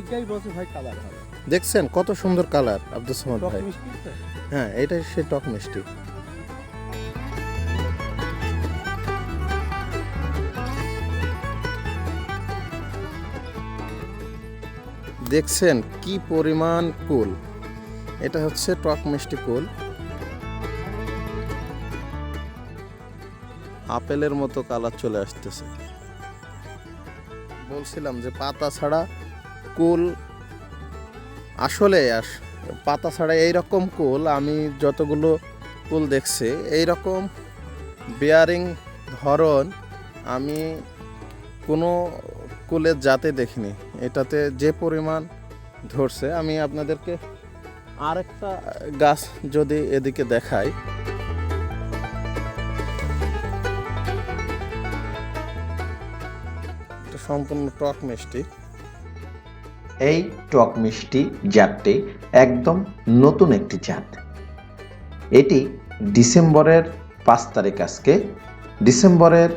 এইটাই বলছে ভাই কালার হবে। দেখছেন কত সুন্দর কালার আব্দুল সামাদ ভাই। হ্যাঁ এটাই সে টক মিষ্টি। দেখছেন কি পরিমাণ কুল। এটা হচ্ছে টক মিষ্টি কুল। আপেলের মতো কালার চলে আসতেছে। বলছিলাম যে পাতা ছাড়া কুল। আসলে আস- পাতা ছাড়া এইরকম কুল আমি যতগুলো কুল দেখছি, এইরকম বেয়ারিং ধরন আমি কোনো কুলের জাতে দেখিনি। এটাতে যে পরিমাণ ধরছে, আমি আপনাদেরকে আরেকটা গাছ যদি এদিকে দেখাই। সম্পূর্ণ টক মিষ্টি। এই টক মিষ্টি জাতটি একদম নতুন একটি জাত। এটি ডিসেম্বরের পাঁচ তারিখ আজকে। ডিসেম্বরের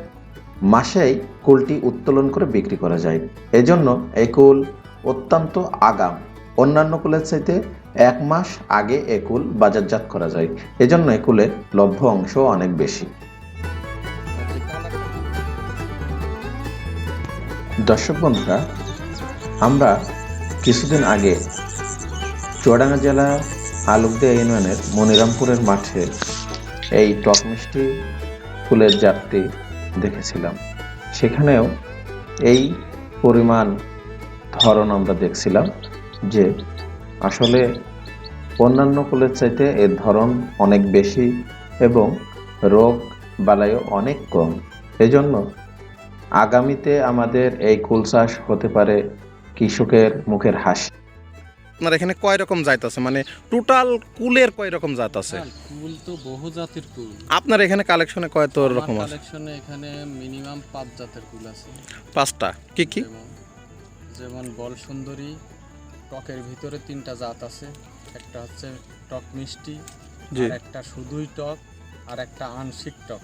মাসেই কুলটি উত্তোলন করে বিক্রি করা যায়। এজন্য এই কুল অত্যন্ত আগাম। অন্যান্য কুলের চাইতে এক মাস আগে এ কুল বাজারজাত করা যায়। এজন্য এ কুলের লভ্য অংশ অনেক বেশি। দর্শক বন্ধুরা, আমরা কিছুদিন আগে চুয়াডাঙ্গা জেলা আলুকদিয়া ইউনিয়নের মনিরামপুরের মাঠে এই টক মিষ্টি ফুলের জাতটি দেখেছিলাম। সেখানেও এই পরিমাণ ধরন আমরা দেখছিলাম যে আসলে অন্যান্য ফুলের চাইতে এর ধরন অনেক বেশি এবং রোগ বালাইও অনেক কম। এজন্য আগামীতে আমাদের এই কুল চাষ হতে পারে কৃষকের মুখের হাসি। আপনার এখানে কয় রকম জাত আছে? মানে টোটাল কুলের কয় রকম জাত আছে? হ্যাঁ, কুল তো বহু জাতের কুল। আপনার এখানে কালেকশনে কয় তো রকম আছে? কালেকশনে এখানে মিনিমাম পাঁচ জাতের কুল আছে। পাঁচটা। কি কি? যেমন বল সুন্দরী টকের ভিতরে তিনটা জাত আছে। একটা হচ্ছে টক মিষ্টি। আর একটা শুধুই টক আর একটা আংশিক টক।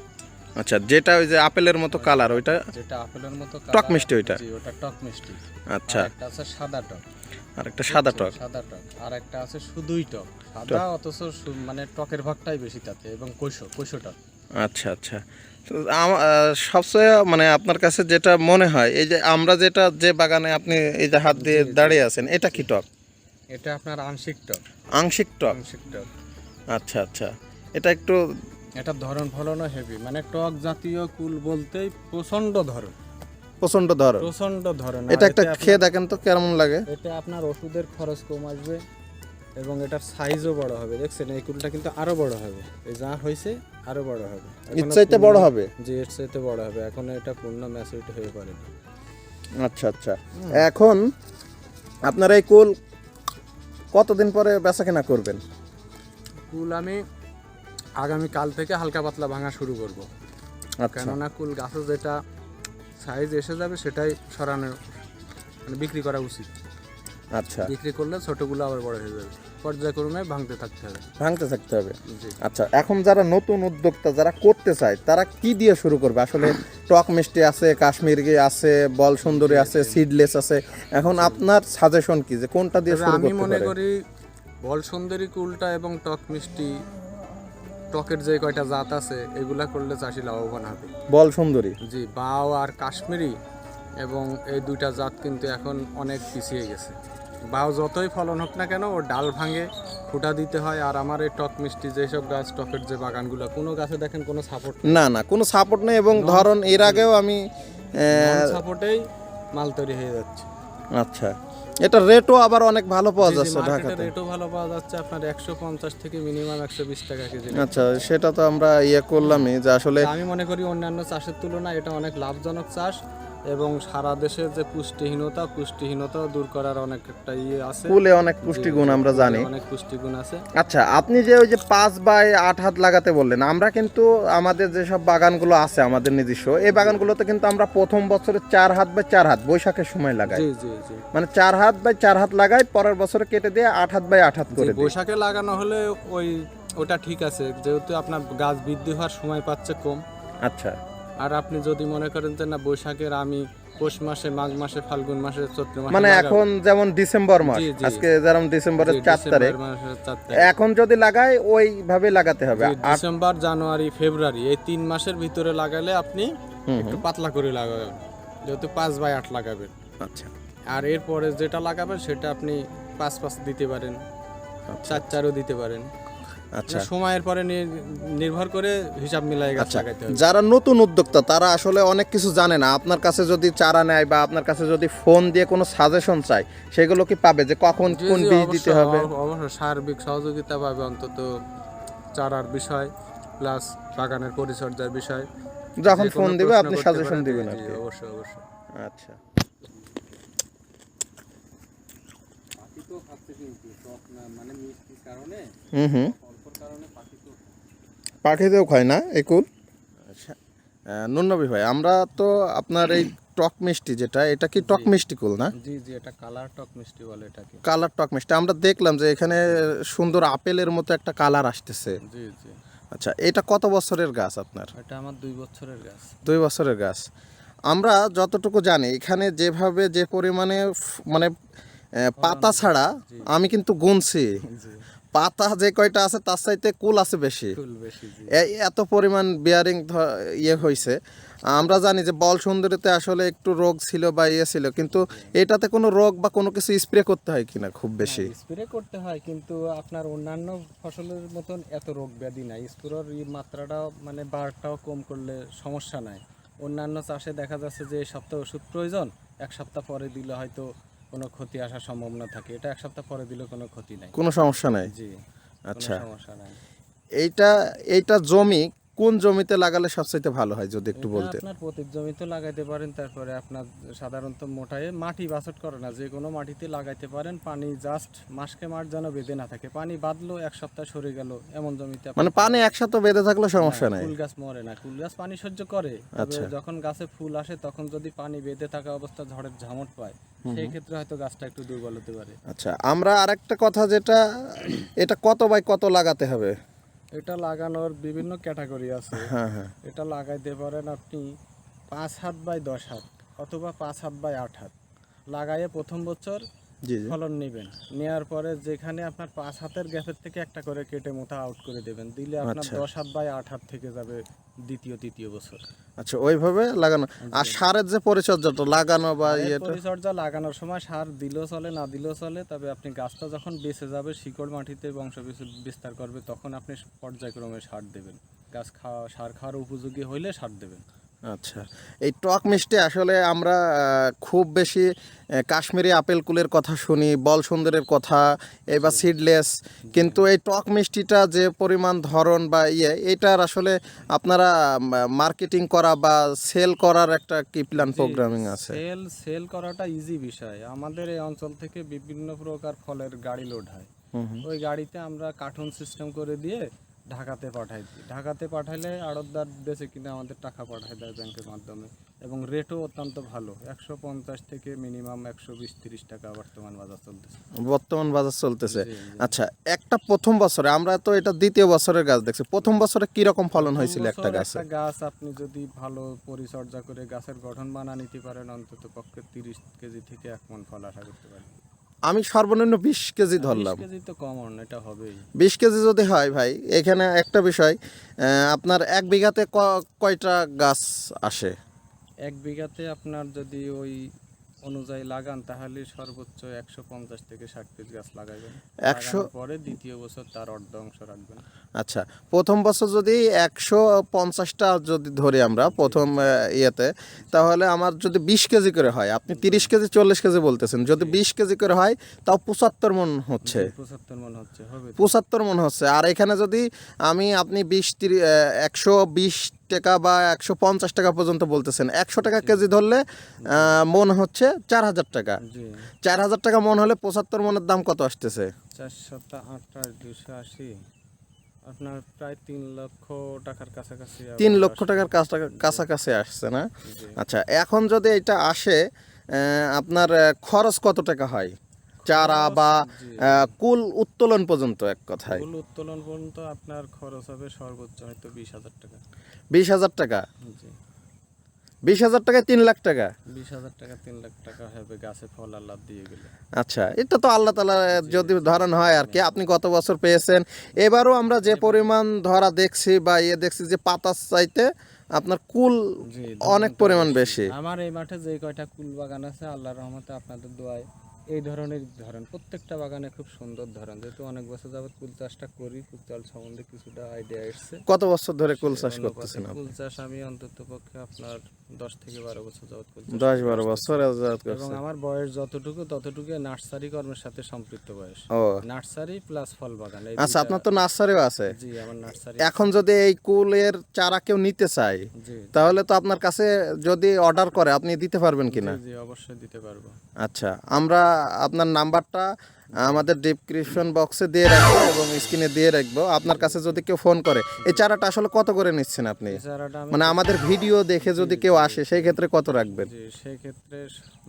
আচ্ছা যেটা ওই যে আপেলের মতো কালার ওইটা? যেটা আপেলের মতো টক মিষ্টি ওইটা? জি ওটা টক মিষ্টি। আচ্ছা। একটা আছে সাদা টক। আর একটা সাদা টক। সাদা টক। আর একটা আছে শুধুই টক। সাদা অথচ মানে টকের ভাগটাই বেশি তাতে এবং কৈশো কৈশো টক। আচ্ছা আচ্ছা। তো সবচেয়ে মানে আপনার কাছে যেটা মনে হয় এই যে আমরা যেটা যে বাগানে আপনি এই যে হাত দিয়ে দাঁড়িয়ে আছেন এটা কি টক? এটা আপনার আংশিক টক। আংশিক টক? আংশিক টক। আচ্ছা আচ্ছা। এটা একটু এটা ধরন ফলনও হেভি মানে টক জাতীয় কুল বলতেই প্রচণ্ড ধরন। প্রচণ্ড ধরন। প্রচণ্ড ধরন। এটা একটা খেয়ে দেখেন তো কেমন লাগে। এটা আপনার ওষুধের খরচ কম আসবে এবং এটার সাইজও বড় হবে। দেখছেন এই কুলটা কিন্তু আরও বড় হবে। এই যা হয়েছে আরও বড় হবে। এর চাইতে বড় হবে? জি এর চাইতে বড় হবে। এখন এটা পূর্ণ ম্যাচুরিটি হয়ে পারে আচ্ছা আচ্ছা। এখন আপনার এই কুল কতদিন পরে বেচা কেনা করবেন? কুল আমি আগামী কাল থেকে হালকা পাতলা ভাঙা শুরু করব। আচ্ছা। কেননা কুল গাছে যেটা সাইজ এসে যাবে সেটাই সরানো মানে বিক্রি করা উচিত। আচ্ছা। বিক্রি করলে ছোটগুলো আবার বড় হয়ে যাবে। পর্যায়ক্রমে ভাঙতে থাকতে হবে। ভাঙতে থাকতে হবে। আচ্ছা এখন যারা নতুন উদ্যোক্তা যারা করতে চায় তারা কি দিয়ে শুরু করবে? আসলে টক মিষ্টি আছে কাশ্মীরি আছে বল সুন্দরী আছে সিডলেস আছে। এখন আপনার সাজেশন কি যে কোনটা দিয়ে শুরু আমি মনে করি বল সুন্দরী কুলটা এবং টক মিষ্টি টকের যে কয়টা জাত আছে এগুলা করলে চাষি লাভবান হবে। বল সুন্দরী। জি বাও আর কাশ্মীরি এবং এই দুইটা জাত কিন্তু এখন অনেক পিছিয়ে গেছে। বাও যতই ফলন হোক না কেন ও ডাল ভাঙে ফুটা দিতে হয় আর আমার এই টক মিষ্টি যেসব গাছ টকের যে বাগানগুলো কোনো গাছে দেখেন কোনো সাপোর্ট না না কোনো সাপোর্ট নেই এবং ধরন এর আগেও আমি সাপোর্টেই মাল তৈরি হয়ে যাচ্ছে। আচ্ছা। এটা রেটও আবার অনেক ভালো পাওয়া যাচ্ছে ঢাকাতে। রেটও ভালো পাওয়া যাচ্ছে আপনার একশো পঞ্চাশ থেকে মিনিমাম একশো বিশ টাকা কেজি আচ্ছা সেটা তো আমরা ইয়ে করলামই যে আসলে আমি মনে করি অন্যান্য চাষের তুলনায় এটা অনেক লাভজনক চাষ। এবং সারা দেশে যে পুষ্টিহীনতা পুষ্টিহীনতা দূর করার অনেক একটা ইয়ে আছে। কুলে অনেক পুষ্টিগুণ আমরা জানি। অনেক পুষ্টিগুণ আছে। আচ্ছা আপনি যে ওই যে পাঁচ বাই আট হাত লাগাতে বললেন আমরা কিন্তু আমাদের যেসব বাগানগুলো আছে আমাদের নিজস্ব এই বাগানগুলোতে কিন্তু আমরা প্রথম বছরে চার হাত বাই চার হাত বৈশাখের সময় লাগাই। জি জি জি। মানে চার হাত বাই চার হাত লাগাই পরের বছরে কেটে দিয়ে আট হাত বাই আট হাত করে দিই। বৈশাখে লাগানো হলে ওই ওটা ঠিক আছে যেহেতু আপনার গাছ বৃদ্ধি হওয়ার সময় পাচ্ছে কম। আচ্ছা। আর আপনি যদি মনে করেন যে না বৈশাখের আমি পৌষ মাসে মাঘ মাসে ফাল্গুন মাসে চৈত্র মাসে মানে এখন যেমন ডিসেম্বর মাস। আজকে যেমন ডিসেম্বরের জি, চার ডিসেম্বর তারিখ। এখন যদি লাগাই ওইভাবে লাগাতে হবে। ডিসেম্বর জানুয়ারি ফেব্রুয়ারি এই তিন মাসের ভিতরে লাগালে আপনি একটু পাতলা করে লাগাবেন। যেহেতু পাঁচ বাই আট লাগাবেন। আচ্ছা। আর এরপরে যেটা লাগাবেন সেটা আপনি পাঁচ পাঁচ দিতে পারেন। চার চারও দিতে পারেন। আচ্ছা। সময়ের পরে নির- নির্ভর করে হিসাব মিলাই গাছ আচ্ছা। লাগাইতে হবে। যারা নতুন উদ্যোক্তা তারা আসলে অনেক কিছু জানে না। আপনার কাছে যদি চারা নেয় বা আপনার কাছে যদি ফোন দিয়ে কোনো সাজেশন চাই সেগুলো কি পাবে? যে কখন কোন বীজ দিতে হবে? অব- অবশ্যই। সার্বিক সহযোগিতা পাবে অন্তত চারার বিষয় প্লাস বাগানের পরিচর্যার বিষয়। যখন ফোন দিবে আপনি সাজেশন দিবেন অবশ্যই অবশ্যই। আচ্ছা। মানে মিষ্টির কারণে হুম হুম। পাখিতেও খায় না এই কুল? আচ্ছা নুনবী ভাই আমরা তো আপনার এই টক মিষ্টি যেটা এটা কি টক মিষ্টি কুল না? জি জি এটা কালার টক মিষ্টি বলে এটাকে। কালার টক মিষ্টি। আমরা দেখলাম যে এখানে সুন্দর আপেলের মতো একটা কালার আসতেছে। জি জি। আচ্ছা এটা কত বছরের গাছ আপনার? এটা আমার দুই বছরের গাছ। দুই বছরের গাছ। আমরা যতটুকু জানি এখানে যেভাবে যে পরিমাণে মানে পাতা ছাড়া আমি কিন্তু গুনছি। জি। পাতা যে কয়টা আছে তার চাইতে কুল আছে বেশি। এত পরিমাণ বিয়ারিং ইয়ে হয়েছে আমরা জানি যে বল সুন্দরীতে আসলে একটু রোগ ছিল বা ইয়ে ছিল কিন্তু এটাতে কোনো রোগ বা কোনো কিছু স্প্রে করতে হয় কিনা খুব বেশি? স্প্রে করতে হয় কিন্তু আপনার অন্যান্য ফসলের মতন এত রোগ ব্যাধি নাই। স্প্রের মাত্রাটাও মানে বারটাও কম করলে সমস্যা নাই। অন্যান্য চাষে দেখা যাচ্ছে যে এই সপ্তাহ ওষুধ প্রয়োজন এক সপ্তাহ পরে দিলে হয়তো কোনো ক্ষতি আসার সম্ভাবনা থাকে। এটা এক সপ্তাহ পরে দিলে কোনো ক্ষতি নাই। কোনো সমস্যা নাই? জি আচ্ছা। সমস্যা নাই। এইটা এইটা জমি কোন জমিতে লাগালে সবচাইতে ভালো হয় যদি একটু এটা বলতেন? আপনার প্রতি জমিতে লাগাইতে পারেন তারপরে আপনার সাধারণত মোটায়ে মাটি বাছট করে না যে কোনো মাটিতে লাগাইতে পারেন পানি জাস্ট মাসকে মাস যেন বেঁধে না থাকে। পানি বাঁধলো এক সপ্তাহ সরে গেল এমন জমিতে মানে পানি একসাথে বেঁধে থাকলে সমস্যা হ্যাঁ, নাই? ফুল গাছ মরে না ফুল গাছ পানি সহ্য করে আচ্ছা। যখন গাছে ফুল আসে তখন যদি পানি বেঁধে থাকা অবস্থা ঝড়ের ঝামট পায় সেই ক্ষেত্রে হয়তো গাছটা একটু দুর্বল হতে পারে। আচ্ছা আমরা আরেকটা কথা যেটা এটা কত বাই কত লাগাতে হবে? এটা লাগানোর বিভিন্ন ক্যাটাগরি আছে। হ্যাঁ হ্যাঁ। এটা লাগাইতে পারেন আপনি পাঁচ হাত বাই দশ হাত অথবা পাঁচ হাত বাই আট হাত। লাগাইয়ে প্রথম বছর ফলন নেবেন। নেওয়ার পরে যেখানে আপনার পাঁচ হাতের গ্যাপের থেকে একটা করে কেটে মোটা আউট করে দেবেন। দিলে আপনার আচ্ছা। দশ হাত বাই আট হাত থেকে যাবে দ্বিতীয় তৃতীয় বছর। আচ্ছা ওইভাবে লাগানো। আর সারের যে পরিচর্যাটা লাগানো বা ইয়েটা? পরিচর্যা লাগানোর সময় সার দিলেও চলে না দিলেও চলে তবে আপনি গাছটা যখন বেঁচে যাবে শিকড় মাটিতে বংশ বিস্তার করবে তখন আপনি পর্যায়ক্রমে সার দেবেন। গাছ খাওয়া সার খাওয়ার উপযোগী হইলে সার দেবেন। আচ্ছা এই টক মিষ্টি আসলে আমরা খুব বেশি কাশ্মীরি আপেল কুলের কথা শুনি বল সুন্দরের কথা এবার সিডলেস কিন্তু এই টক মিষ্টিটা যে পরিমাণ ধরন বা ইয়ে এটার আসলে আপনারা মার্কেটিং করা বা সেল করার একটা কি প্ল্যান প্রোগ্রামিং আছে? সেল সেল করাটা ইজি বিষয়। আমাদের এই অঞ্চল থেকে বিভিন্ন প্রকার ফলের গাড়ি লোড হয়। ওই গাড়িতে আমরা কার্টুন সিস্টেম করে দিয়ে ঢাকাতে পাঠাই দিই ঢাকাতে পাঠাইলে আড়তদার বেশি কিনে আমাদের টাকা পাঠায় দেয় ব্যাংকের মাধ্যমে। এবং রেটও অত্যন্ত ভালো। একশো পঞ্চাশ থেকে মিনিমাম একশো বিশ তিরিশ টাকা বর্তমান বাজার চলতেছে। বর্তমান বাজার চলতেছে। আচ্ছা একটা প্রথম বছরে আমরা তো এটা দ্বিতীয় বছরের গাছ দেখছি। প্রথম বছরে কি রকম ফলন হয়েছিল একটা গাছে? গাছ আপনি যদি ভালো পরিচর্যা করে গাছের গঠন বানা নিতে পারেন অন্তত পক্ষে তিরিশ কেজি থেকে এক মন ফল আশা করতে পারেন। আমি সর্বনিম্ন বিশ কেজি ধরলাম। বিশ কেজি এটা হবেই। বিশ কেজি যদি হয় ভাই এখানে একটা বিষয় আপনার এক বিঘাতে কয়টা গাছ আসে? এক বিঘাতে আপনার যদি ওই অনুযায়ী লাগান তাহলে সর্বোচ্চ একশো পঞ্চাশ থেকে ষাট পিস গাছ লাগাবেন। একশো- পরে দ্বিতীয় বছর তার অর্ধ অংশ রাখবেন। আচ্ছা প্রথম বছর যদি একশো পঞ্চাশটা যদি ধরি আমরা প্রথম ইয়েতে তাহলে আমার যদি বিশ কেজি করে হয় আপনি তিরিশ কেজি চল্লিশ কেজি বলতেছেন যদি বিশ কেজি করে হয় তাও পঁচাত্তর মন হচ্ছে। পঁচাত্তর মন হচ্ছে পঁচাত্তর মন হচ্ছে। আর এখানে যদি আমি আপনি বিশ একশো বিশ টাকা বা একশো পঞ্চাশ টাকা পর্যন্ত বলতেছেন। একশো টাকা কেজি ধরলে মন হচ্ছে চার হাজার টাকা। চার হাজার টাকা মন হলে পঁচাত্তর মনের দাম কত আসতেছে? চারশোটা আটটা দুশো আশি। আপনার প্রায় তিন লক্ষ টাকার কাছাকাছি তিন লক্ষ টাকার কাছা- কাছাকাছি আসছে না? আচ্ছা এখন যদি এটা আসে আপনার খরচ কত টাকা হয়? চারা বা কুল উত্তোলন পর্যন্ত এক কথায়। ফুল উত্তোলন পর্যন্ত আপনার খরচ হবে সর্বোচ্চ হয়তো বিশ হাজার টাকা। বিশ হাজার টাকা? বিশ হাজার টাকায় তিন লাখ টাকা? বিশ হাজার টাকা তিন লাখ টাকা হবে গাছে ফল আল্লাহ দিয়ে গেলে। আচ্ছা এটা তো আল্লাহ তালা যদি ধরেন হয় আর কি। আপনি গত বছর পেয়েছেন। এবারও আমরা যে পরিমাণ ধরা দেখছি বা ইয়ে দেখছি যে পাতার চাইতে আপনার কুল অনেক পরিমাণ বেশি। আমার এই মাঠে যে কয়টা কুল বাগান আছে আল্লাহর রহমতে আপনাদের দোয়ায় এই ধরনের ধরন প্রত্যেকটা বাগানে খুব সুন্দর ধরন। যেহেতু অনেক বছর যাবত কুল চাষটা করি কুল চাষ সম্বন্ধে কিছুটা আইডিয়া এসছে। কত বছর ধরে কুল চাষ করতেছেন? কুল চাষ আমি অন্তত পক্ষে আপনার দশ থেকে বারো বছর যাবত কুল দশ বারো বছর এবং আমার বয়স যতটুকু ততটুকু নার্সারি কর্মের সাথে সম্পৃক্ত বয়স। নার্সারি প্লাস ফল বাগান আচ্ছা আপনার তো নার্সারিও আছে। জি আমার নার্সারি এখন যদি এই কুলের চারা কেউ নিতে চায় তাহলে তো আপনার কাছে যদি অর্ডার করে আপনি দিতে পারবেন কিনা? জি অবশ্যই দিতে পারব। আচ্ছা আমরা আপনার নাম্বারটা আমাদের ডিসক্রিপশন বক্সে দিয়ে রাখব এবং স্ক্রিনে দিয়ে রাখব। আপনার কাছে যদি কেউ ফোন করে এই চারাটা আসলে কত করে নিচ্ছেন আপনি? মানে আমাদের ভিডিও দেখে যদি কেউ আসে সেই ক্ষেত্রে কত রাখবেন? সেই ক্ষেত্রে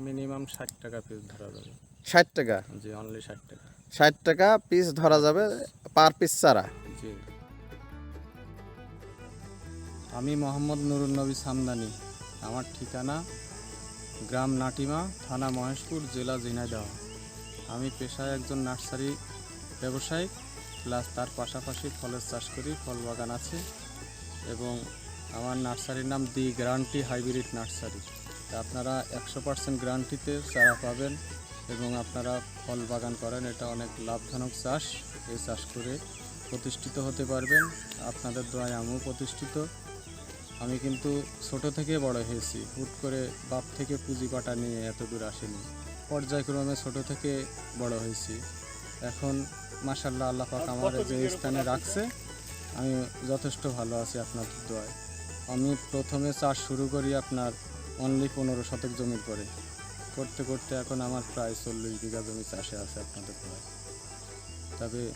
মিনিমাম ষাট টাকা পিস ধরা যাবে। ষাট টাকা? জি অনলি ষাট টাকা। ষাট টাকা পিস ধরা যাবে পার পিস চারা। জি। আমি মোহাম্মদ নুরুল নবী সামদানি। আমার ঠিকানা গ্রাম নাটিমা, থানা মহেশপুর, জেলা ঝিনাইদহ। আমি পেশায় একজন নার্সারি ব্যবসায়ী, প্লাস তার পাশাপাশি ফলের চাষ করি, ফল বাগান আছে এবং আমার নার্সারির নাম দি গ্রান্টি হাইব্রিড নার্সারি। আপনারা একশো পার্সেন্ট গ্রান্টিতে চারা পাবেন এবং আপনারা ফল বাগান করেন, এটা অনেক লাভজনক চাষ। এই চাষ করে প্রতিষ্ঠিত হতে পারবেন। আপনাদের দোয়ায় আমিও প্রতিষ্ঠিত। আমি কিন্তু ছোট থেকে বড় হয়েছি। হুট করে বাপ থেকে পুঁজি পাটা নিয়ে এত দূর আসেনি। পর্যায়ক্রমে ছোট থেকে বড় হয়েছি। এখন মাসাল্লাহ আল্লাহ পাক আমার যে স্থানে রাখছে আমি যথেষ্ট ভালো আছি আপনাদের দোয়ায়। আমি প্রথমে চাষ শুরু করি আপনার অনলি পনেরো শতক জমির পরে করতে করতে এখন আমার প্রায় চল্লিশ বিঘা জমি চাষে আছে আপনাদের দোয়ায়। তবে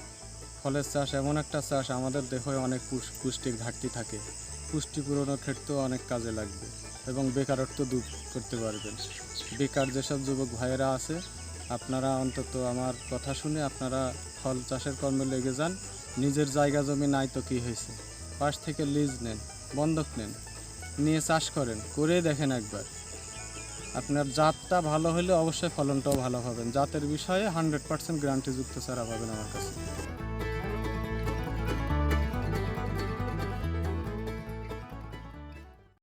ফলের চাষ এমন একটা চাষ আমাদের দেহে অনেক পুষ- পুষ্টির ঘাটতি থাকে। পুষ্টি পূরণের ক্ষেত্রেও অনেক কাজে লাগবে এবং বেকারত্ব দূর করতে পারবেন। বেকার যেসব যুবক ভাইয়েরা আছে, আপনারা অন্তত আমার কথা শুনে আপনারা ফল চাষের কর্মে লেগে যান। নিজের জায়গা জমি নাই তো কী হয়েছে? পাশ থেকে লিজ নেন, বন্ধক নেন, নিয়ে চাষ করেন করে দেখেন একবার। আপনার জাতটা ভালো হলে অবশ্যই ফলনটাও ভালো পাবেন। জাতের বিষয়ে হান্ড্রেড পার্সেন্ট গ্যারান্টিযুক্ত চারা পাবেন আমার কাছে।